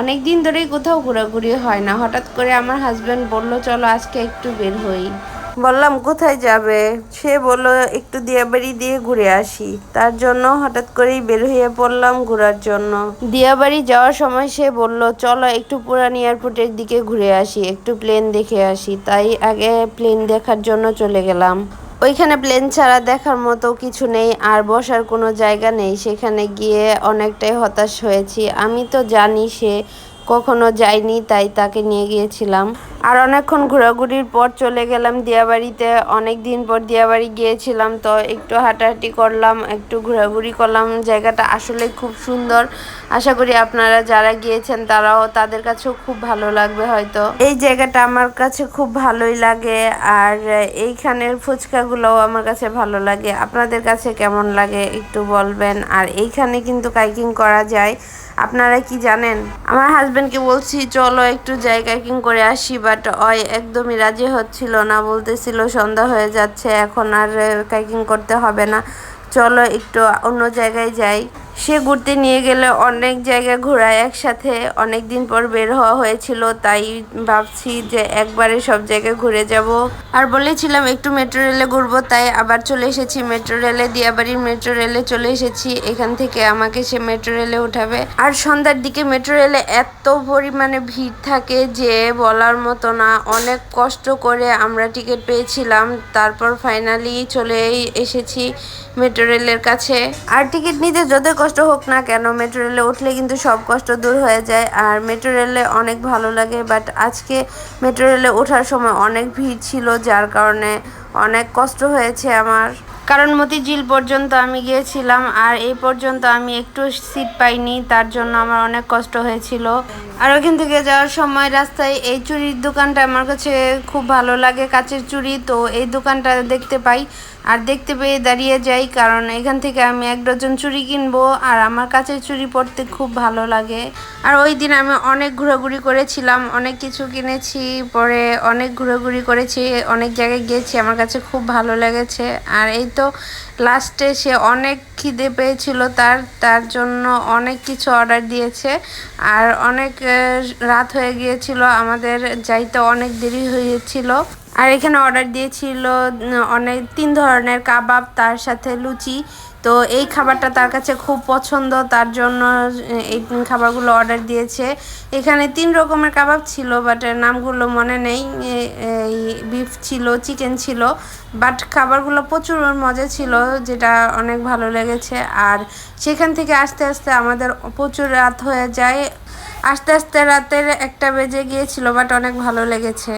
অনেক দিন ধরেই কোথাও ঘোরাঘুরি হয় না। হঠাৎ করে আমার হাজব্যান্ড বলল, চলো আজকে একটু বের হই। বললাম, কোথায় যাবে? সে বলল, একটু দিয়াবাড়ি দিয়ে ঘুরে আসি। তার জন্য হঠাৎ করেই বের হয়ে পড়লাম ঘোরার জন্য। দিয়াবাড়ি যাওয়ার সময় সে বলল, চলো একটু পুরান এয়ারপোর্টের দিকে ঘুরে আসি, একটু প্লেন দেখে আসি। তাই আগে প্লেন দেখার জন্য চলে গেলাম। ওইখানে প্লেন ছাড়া দেখার মতো কিছু নেই, আর বসার কোনো জায়গা নেই। সেখানে গিয়ে অনেকটাই হতাশ হয়েছি। আমি তো জানি সে কখনো যায়নি, তাই তাকে নিয়ে গিয়েছিলাম। আর অনেকক্ষণ ঘোরাঘুরির পর চলে গেলাম দিয়াবাড়িতে। অনেক দিন পর দিয়াবাড়ি গিয়েছিলাম, তো একটু হাঁটাহাঁটি করলাম, একটু ঘোরাঘুরি করলাম। জায়গাটা আসলে খুব সুন্দর। আশা করি আপনারা যারা গিয়েছেন তারাও তাদের কাছেও খুব ভালো লাগবে হয়তো। এই জায়গাটা আমার কাছে খুব ভালোই লাগে, আর এইখানের ফুচকাগুলোও আমার কাছে ভালো লাগে। আপনাদের কাছে কেমন লাগে একটু বলবেন। আর এইখানে কিন্তু কাইকিং করা যায়। আপনারা কি জানেন? আমার হাজবেন্ডকে বলছি, চলো একটু জায়গা কিং করে আসি বাট অয় একদমই রাজি হচ্ছিল না, বলতেছিল সন্ধ্যা হয়ে যাচ্ছে, এখন আর কাইকিং করতে হবে না। চলো একটু অন্য জায়গায় যাই। সে ঘুরতে নিয়ে গেলে অনেক জায়গা ঘোরায়, একসাথে অনেক দিন পর বের হওয়া হয়েছিল, তাই ভাবছি যে একবারে সব জায়গায় ঘুরে যাব। আর বলেছিলাম একটু মেট্রো রেলে ঘুরবো, তাই আবার চলে এসেছি। মেট্রো রেলে, দিয়াবাড়ির মেট্রো রেলে চলে এসেছি। এখান থেকে আমাকে সে মেট্রো রেলে উঠাবে। আর সন্ধ্যার দিকে মেট্রো রেলে এত পরিমাণে ভিড় থাকে যে বলার মতো না। অনেক কষ্ট করে আমরা টিকিট পেয়েছিলাম, তারপর ফাইনালি চলে এসেছি মেট্রো রেলের কাছে। আর টিকিট নিতে যত কষ্ট হোক না কেন মেট্রো রেলে উঠলে কিন্তু সব কষ্ট দূর হয়ে যায়। আর মেট্রো রেলে অনেক ভালো লাগে বাট আজকে মেট্রো রেলে ওঠার সময় অনেক ভিড় ছিল, যার কারণে অনেক কষ্ট হয়েছে আমার। কারণ মতিঝিল পর্যন্ত আমি গিয়েছিলাম আর এই পর্যন্ত আমি একটু সিট পাইনি, তার জন্য আমার অনেক কষ্ট হয়েছিল। আর ওইখান থেকে যাওয়ার সময় রাস্তায় এই চুরির দোকানটা আমার কাছে খুব ভালো লাগে, কাচের চুড়ি তো এই দোকানটা দেখতে পাই। আর দেখতে পেয়ে দাঁড়িয়ে যাই, কারণ এখান থেকে আমি এক ডজন চুড়ি কিনবো আর আমার কাছে চুড়ি পরতে খুব ভালো লাগে। আর ওই দিন আমি অনেক ঘোরাঘুরি করেছিলাম, অনেক কিছু কিনেছি, পরে অনেক ঘোরাঘুরি করেছি, অনেক জায়গায় গিয়েছি, আমার কাছে খুব ভালো লেগেছে। আর এই তো লাস্টে সে অনেক খিদে পেয়েছিল তার তার জন্য অনেক কিছু অর্ডার দিয়েছে। আর অনেক রাত হয়ে গিয়েছিল, আমাদের যাইতে অনেক দেরি হয়েছিল। আর এখানে অর্ডার দিয়েছিল অনেক, তিন ধরনের কাবাব, তার সাথে লুচি তো এই খাবারটা তার কাছে খুব পছন্দ, তার জন্য এই খাবারগুলো অর্ডার দিয়েছে। এখানে তিন রকমের কাবাব ছিল বাট নামগুলো মনে নেই। এই বিফ ছিল চিকেন ছিল বাট খাবারগুলো প্রচুর মজা ছিল, যেটা অনেক ভালো লেগেছে। আর সেখান থেকে আস্তে আস্তে আমাদের প্রচুর রাত হয়ে যায়। আস্তে আস্তে রাতের একটা বেজে গিয়েছিল বাট অনেক ভালো লেগেছে।